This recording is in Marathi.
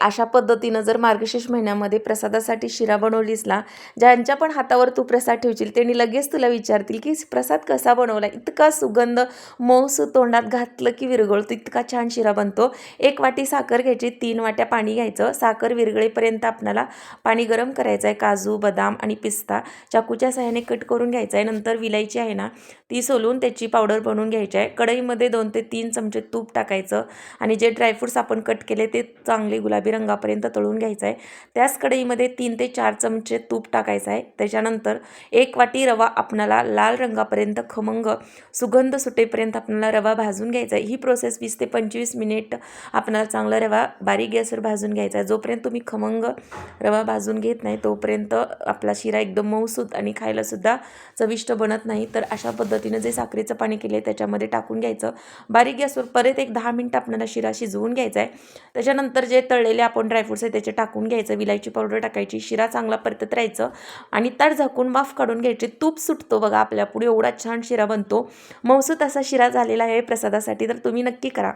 अशा पद्धतीनं जर मार्गशीर्ष महिन्यामध्ये प्रसादासाठी शिरा बनवलीस ना ज्यांच्या पण हातावर तू प्रसाद ठेवशील त्यांनी लगेच तुला विचारतील की प्रसाद कसा बनवला? इतका सुगंध मऊसू तोंडात घातलं की विरघळतो इतका छान शिरा बनतो. एक वाटी साखर घ्यायची तीन वाट्या पाणी घ्यायचं. साखर विरघळेपर्यंत आपल्याला पाणी गरम करायचं आहे. काजू बदाम आणि पिस्ता चाकूच्या सहाय्याने कट करून घ्यायचं आहे. नंतर विलायची आहे ना ती सोलून त्याची पावडर बनवून घ्यायची आहे. कढईमध्ये दोन ते तीन चमचे तूप टाकायचं आणि जे ड्रायफ्रूट्स आपण कट केले ते चांगले गुलाबी गुलाबी रंगापर्यंत तळून घ्यायचा आहे. त्याच कढईमध्ये तीन ते चार चमचे तूप टाकायचं आहे. त्याच्यानंतर एक वाटी रवा आपणाला लाल रंगापर्यंत खमंग सुगंध सुटेपर्यंत आपल्याला रवा भाजून घ्यायचा आहे. ही प्रोसेस वीस ते पंचवीस मिनिट आपणाला चांगला रवा बारीक गॅसवर भाजून घ्यायचा आहे. जोपर्यंत तुम्ही खमंग रवा भाजून घेत नाही तोपर्यंत आपला शिरा एकदम मऊसूत आणि खायलासुद्धा चविष्ट बनत नाही. तर अशा पद्धतीनं जे साखरेचं पाणी केले त्याच्यामध्ये टाकून घ्यायचं. बारीक गॅसवर परत एक दहा मिनटं आपल्याला शिरा शिजवून घ्यायचा आहे. त्याच्यानंतर जे तळ तळलेले आपण ड्रायफ्रुट्स आहे त्याचे टाकून घ्यायचं. विलायची पावडर टाकायची शिरा चांगला परतत राहायचं. आणि ताट झाकून वाफ काढून घ्यायची. तूप सुटतो बघा आपल्या पुढे एवढा छान शिरा बनतो. मौसूत असा शिरा झालेला आहे प्रसादासाठी तर तुम्ही नक्की करा.